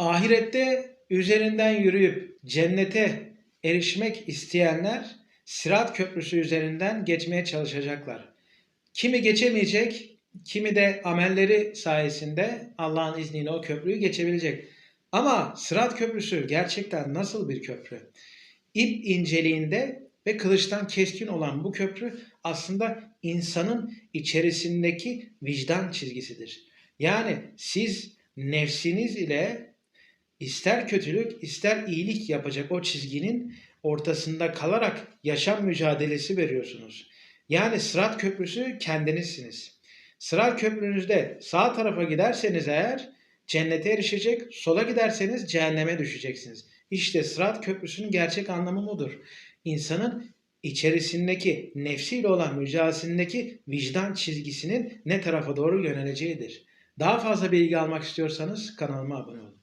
Ahirette üzerinden yürüyüp cennete erişmek isteyenler Sırat Köprüsü üzerinden geçmeye çalışacaklar. Kimi geçemeyecek, kimi de amelleri sayesinde Allah'ın izniyle o köprüyü geçebilecek. Ama Sırat Köprüsü gerçekten nasıl bir köprü? İp inceliğinde ve kılıçtan keskin olan bu köprü aslında insanın içerisindeki vicdan çizgisidir. Yani siz nefsiniz ile ister kötülük ister iyilik yapacak o çizginin ortasında kalarak yaşam mücadelesi veriyorsunuz. Yani Sırat Köprüsü kendinizsiniz. Sırat Köprünüzde sağ tarafa giderseniz eğer cennete erişecek, sola giderseniz cehenneme düşeceksiniz. İşte Sırat Köprüsü'nün gerçek anlamı budur. İnsanın içerisindeki nefsiyle olan mücadelesindeki vicdan çizgisinin ne tarafa doğru yöneleceğidir. Daha fazla bilgi almak istiyorsanız kanalıma abone olun.